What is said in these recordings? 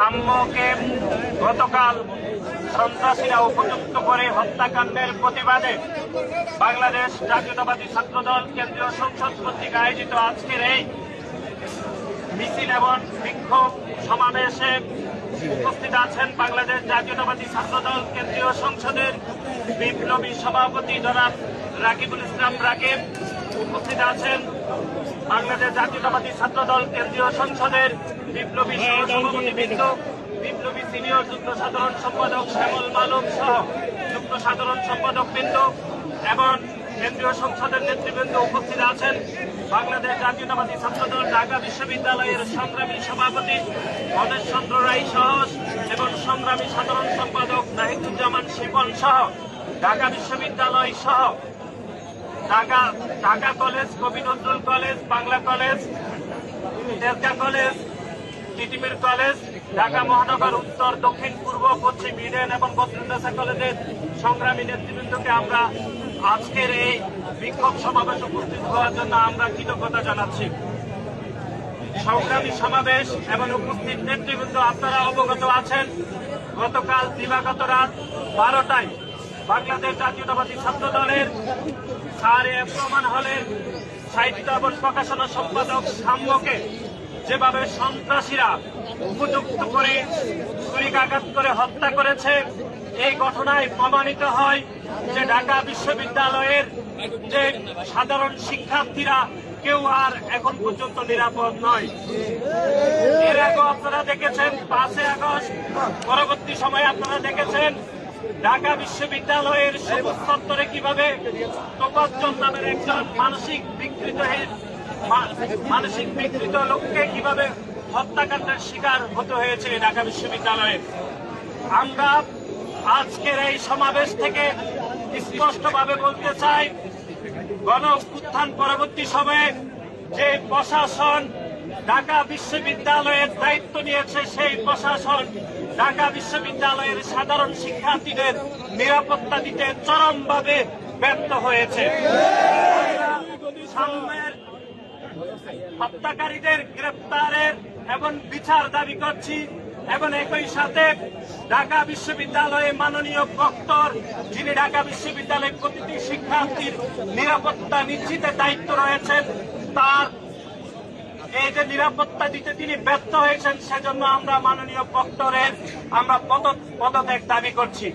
সাম্যকে গতকাল সন্ত্রাসীরা উপযুক্ত করে হত্যাকাণ্ডের প্রতিবাদে বাংলাদেশ জাতীয়তাবাদী ছাত্রদল কেন্দ্রীয় সংসদ কর্তৃক আয়োজিত আজকের এই মিছিল এবং বিক্ষোভ সমাবেশে উপস্থিত আছেন বাংলাদেশ জাতীয়তাবাদী ছাত্রদল কেন্দ্রীয় সংসদের বিপ্লবী সভাপতি জনাব রাকিবুল ইসলাম রাকিব। উপস্থিত আছেন বাংলাদেশ জাতীয়তাবাদী ছাত্রদল কেন্দ্রীয় সংসদের বিপ্লবী সহসভাপতি বৃন্দ বিপ্লবী সিনিয়র যুগ্ম সাধারণ সম্পাদক শ্যামল মালক সহ যুগ্ম সাধারণ সম্পাদক বৃন্দ এবং কেন্দ্রীয় সংসদের নেতৃবৃন্দ উপস্থিত আছেন বাংলাদেশ জাতীয়তাবাদী ছাত্রদল ঢাকা বিশ্ববিদ্যালয়ের সংগ্রামী সভাপতি গণেশ চন্দ্র রায় সহ এবং সংগ্রামী সাধারণ সম্পাদক নাহিদুজ্জামান শিপন সহ ঢাকা বিশ্ববিদ্যালয় সহ Dhaka Dhaka college Kobi Nazrul college, Bangla college, Tejgaon college, Titumir college, Dhaka মহানগর উত্তর, দক্ষিণ, পূর্ব, পশ্চিম ইডেন এবং বদ্রুন্দাসা কলেজের সংগ্রামী নেতৃবৃন্দকে আমরা আজকের এই বিক্ষোভ সমাবেশ উপস্থিত হওয়ার জন্য আমরা কৃতজ্ঞতা জানাচ্ছি। সংগ্রামী সমাবেশ এবং উপস্থিত নেতৃবৃন্দ, আপনারা অবগত আছেন, গতকাল দিবাগত রাত বারোটায় বাংলাদেশ জাতীয়তাবাদী ছাত্র দলের সারে প্রমাণ হলের সাহিত্য এবং প্রকাশনা সম্পাদক সাম্যকে। যেভাবে সন্ত্রাসীরা উপযুক্ত করে ছুরিকাঘাত করে হত্যা করেছে, এই ঘটনায় প্রমাণিত হয় যে ঢাকা বিশ্ববিদ্যালয়ের যে সাধারণ শিক্ষার্থীরা কেউ আর এখন পর্যন্ত নিরাপদ নয়। এর আগেও আপনারা দেখেছেন, পাঁচই আগস্ট, পরবর্তী সময়ে আপনারা দেখেছেন, ঢাকা বিশ্ববিদ্যালয়ের সবুজ কীভাবে তোপাজ্জল নামের একজন মানসিক বিকৃত মানসিক বিকৃত লোককে কীভাবে হত্যাকাণ্ডের শিকার হতে হয়েছে ঢাকা বিশ্ববিদ্যালয়ে? আমরা আজকের এই সমাবেশ থেকে স্পষ্টভাবে বলতে চাই, গণ উত্থান পরবর্তী সময়ে যে প্রশাসন ঢাকা বিশ্ববিদ্যালয়ের দায়িত্ব নিয়েছে, সেই প্রশাসন ঢাকা বিশ্ববিদ্যালয়ের সাধারণ শিক্ষার্থীদের নিরাপত্তা দিতে চরমভাবে ব্যর্থ হয়েছে। হত্যাকারীদের গ্রেপ্তারের এবং বিচার দাবি করছি। এবং একই সাথে ঢাকা বিশ্ববিদ্যালয়ে মাননীয় প্রক্টর, যিনি ঢাকা বিশ্ববিদ্যালয়ের প্রতিটি শিক্ষার্থীর নিরাপত্তা নিশ্চিতের দায়িত্ব রয়েছেন, তার এই যে নিরাপত্তা দিতে তিনি ব্যর্থ হয়েছেন, সেজন্য আমরা মাননীয় প্রক্টরের আমরা পদ- পদত্যাগ দাবি করছি।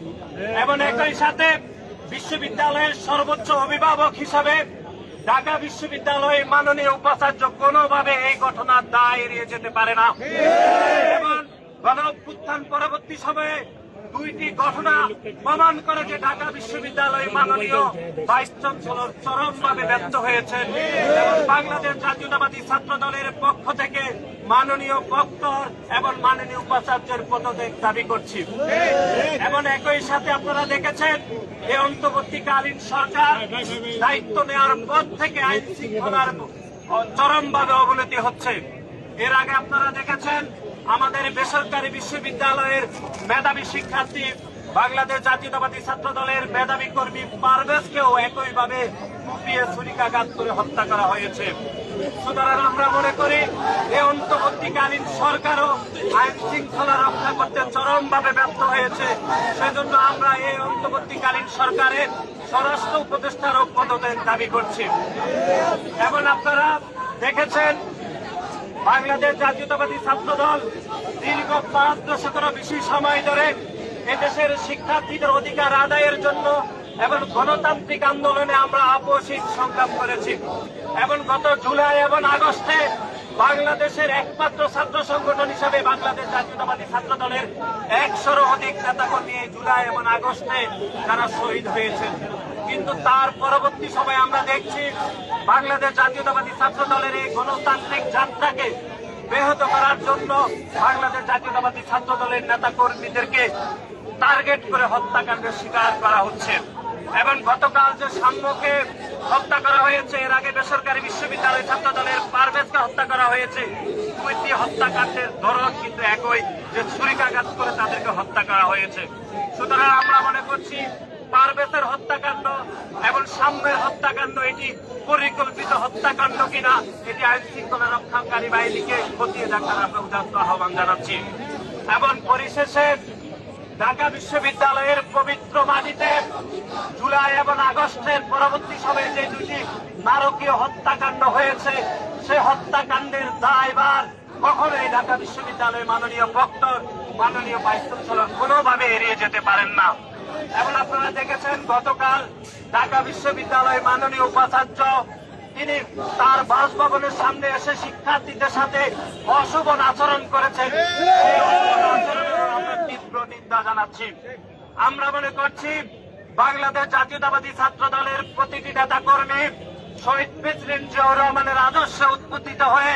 এবং একই সাথে বিশ্ববিদ্যালয়ের সর্বোচ্চ অভিভাবক হিসাবে ঢাকা বিশ্ববিদ্যালয়ে মাননীয় উপাচার্য কোনোভাবে এই ঘটনার দায় এড়িয়ে যেতে পারে না। এবং গণ পরবর্তী সময়ে দুইটি ঘটনা প্রমাণ করে যে ঢাকা বিশ্ববিদ্যালয় মাননীয় ভাইস চ্যান্সেলর চরমভাবে ব্যর্থ হয়েছেন বাংলাদেশ জাতীয়তাবাদী ছাত্র দলের পক্ষ থেকে মাননীয় প্রক্টর এবং মাননীয় উপাচার্যের পদত্যাগ দাবি করছি। এবং একই সাথে আপনারা দেখেছেন এই অন্তর্বর্তীকালীন সরকার দায়িত্ব নেওয়ার পর থেকে আইন শৃঙ্খলার চরমভাবে অবনতি হচ্ছে। এর আগে আপনারা দেখেছেন আমাদের বেসরকারি বিশ্ববিদ্যালয়ের মেধাবী শিক্ষার্থী বাংলাদেশ জাতীয়তাবাদী ছাত্র দলের মেধাবী কর্মী পারভেজকেও একইভাবে কুপিয়ে ছুরিকাঘাত করে হত্যা করা হয়েছে। সুতরাং আমরা মনে করি, এ অন্তর্বর্তীকালীন সরকারও আইন শৃঙ্খলা রক্ষা করতে চরমভাবে ব্যর্থ হয়েছে। সেজন্য আমরা এই অন্তর্বর্তীকালীন সরকারের স্বরাষ্ট্র উপদেষ্টারও পদত্যাগ দাবি করছি। এবং আপনারা দেখেছেন বাংলাদেশ জাতীয়তাবাদী ছাত্র দল দীর্ঘ পাঁচ দশকেরও বেশি সময় ধরে এদেশের শিক্ষার্থীদের অধিকার আদায়ের জন্য এবং গণতান্ত্রিক আন্দোলনে আমরা আপসিক সংগ্রাম করেছি। এবং গত জুলাই এবং আগস্টে বাংলাদেশের একমাত্র ছাত্র সংগঠন হিসাবে বাংলাদেশ জাতীয়তাবাদী ছাত্র দলের একশোরও অধিক নেতাকর্মী জুলাই এবং আগস্টে তারা শহীদ হয়েছেন। কিন্তু তার পরবর্তী সময় আমরা দেখছি বাংলাদেশ জাতীয়তাবাদী ছাত্র দলের এই গণতান্ত্রিক যাত্রাকে ব্যাহত করার জন্য বাংলাদেশ জাতীয়তাবাদী ছাত্র দলের নেতা কর্মীদেরকে টার্গেট করে হত্যাকাণ্ডের শিকার করা হচ্ছে। এবং গতকাল যে সাম্যকে হত্যা করা হয়েছে, এর আগে বেসরকারি বিশ্ববিদ্যালয় ছাত্র দলের পারভেজকে হত্যা করা হয়েছে দুইটি হত্যাকাণ্ডের ধরন কিন্তু একই যে ছুরিকাঘাত করে তাদেরকে হত্যা করা হয়েছে। সুতরাং আমরা মনে করছি পারভেজের হত্যাকাণ্ড এবং সাম্যের হত্যাকাণ্ড, এটি পরিকল্পিত হত্যাকাণ্ড কিনা, এটি আইন শৃঙ্খলা রক্ষাকারী বাহিনীকে খতিয়ে দেখার আমরা উদাত্ত আহ্বান জানাচ্ছি। এবং পরিশেষে ঢাকা বিশ্ববিদ্যালয়ের পবিত্র মাটিতে জুলাই এবং আগস্টের পরবর্তী সময়ে যে দুটি নারকীয় হত্যাকাণ্ড হয়েছে, সে হত্যাকাণ্ডের দায়ভার কখনোই ঢাকা বিশ্ববিদ্যালয়ের মাননীয় বক্তর মাননীয় ভাইস চ্যান্সেলর কোনোভাবে এড়িয়ে যেতে পারেন না। এবং আপনারা দেখেছেন, গতকাল ঢাকা বিশ্ববিদ্যালয়ের মাননীয় উপাচার্য, তিনি তার বাসভবনের সামনে এসে শিক্ষার্থীদের সাথে অশোভন আচরণ করেছেন। তীব্র নিন্দা জানাচ্ছি। আমরা মনে করছি, বাংলাদেশ জাতীয়তাবাদী ছাত্র দলের প্রতিটি নেতা কর্মী শহীদ প্রেসিডেন্ট জিয়াউর রহমানের আদর্শে উদ্বুদ্ধিত হয়ে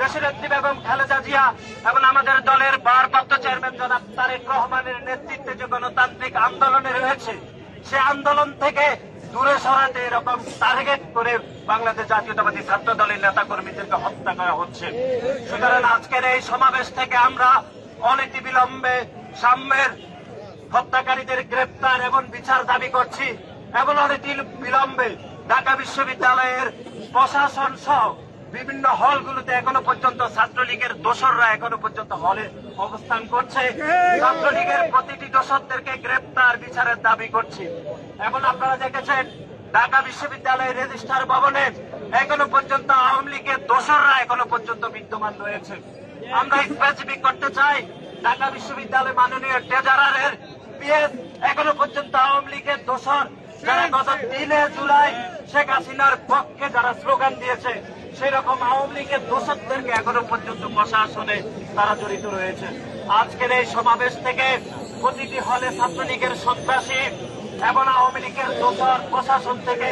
দেশের নেত্রী বেগম খালেদা জিয়া এবং আমাদের দলের ভারপ্রাপ্ত চেয়ারম্যান জনাব তারেক রহমানের নেতৃত্বে যে গণতান্ত্রিক আন্দোলনে রয়েছে, সে আন্দোলন থেকে দূরে সরাতে এরকম টার্গেট করে বাংলাদেশ জাতীয়তাবাদী ছাত্র দলের নেতা কর্মীদেরকে হত্যা করা হচ্ছে। সুতরাং আজকের এই সমাবেশ থেকে আমরা অনীতি বিলম্বে সাম্যের হত্যাকারীদের গ্রেপ্তার এবং বিচার দাবি করছি এবং অনীতি বিলম্বে ঢাকা বিশ্ববিদ্যালয়ের প্রশাসন সহ বিভিন্ন হলগুলোতে এখনও পর্যন্ত ছাত্রলীগের দোসররা এখনও পর্যন্ত হলে অবস্থান করছে। ছাত্রলীগের প্রতিটি দোসরদেরকে গ্রেপ্তার বিচারের দাবি করছি। এবং আপনারা দেখেছেন ঢাকা বিশ্ববিদ্যালয়ের রেজিস্ট্রার ভবনে এখনও পর্যন্ত আওয়ামী লীগের দোসররা এখনও পর্যন্ত বিদ্যমান রয়েছে। আমরা স্পেসিফিক করতে চাই ঢাকা বিশ্ববিদ্যালয় মাননীয় ট্রেজারারের পিএস এখনও পর্যন্ত আওয়ামী লীগের দোসর যারা গত তিনে জুলাই শেখ হাসিনার পক্ষে যারা স্লোগান দিয়েছে সেই রকম আওয়ামী লীগের দোষকদেরকে এখনও পর্যন্ত প্রশাসনে তারা জড়িত রয়েছে। আজকের এই সমাবেশ থেকে প্রতিটি হলে ছাত্রলীগের সন্ত্রাসী এবং আওয়ামী লীগের দোষর প্রশাসন থেকে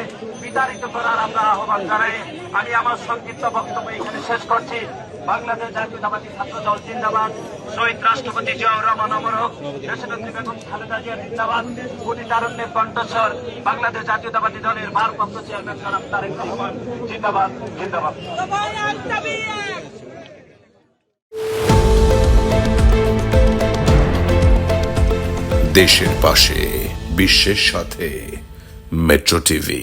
বিতাড়িত করার আমরা আহ্বান জানাই। আমি আমার সংক্ষিপ্ত বক্তব্য এখানে শেষ করছি। বাংলাদেশ জাতীয়তাবাদী ছাত্র দল জিন্দাবাদ। শহীদ রাষ্ট্রপতি জিয়াউর রহমান অমরক দেশনেত্রী বেগম খালেদা জিয়া জিন্দাবাদ। কোটি তারণ্যের কণ্ঠস্বর বাংলাদেশ জাতীয়তাবাদী দলের ভারপ্রাপ্ত চেয়ারম্যান জনাব তারেক রহমান। জিন্দাবাদ জিন্দাবাদ। দেশের পাশে, বিশ্বের সাথে, মেট্রো টিভি।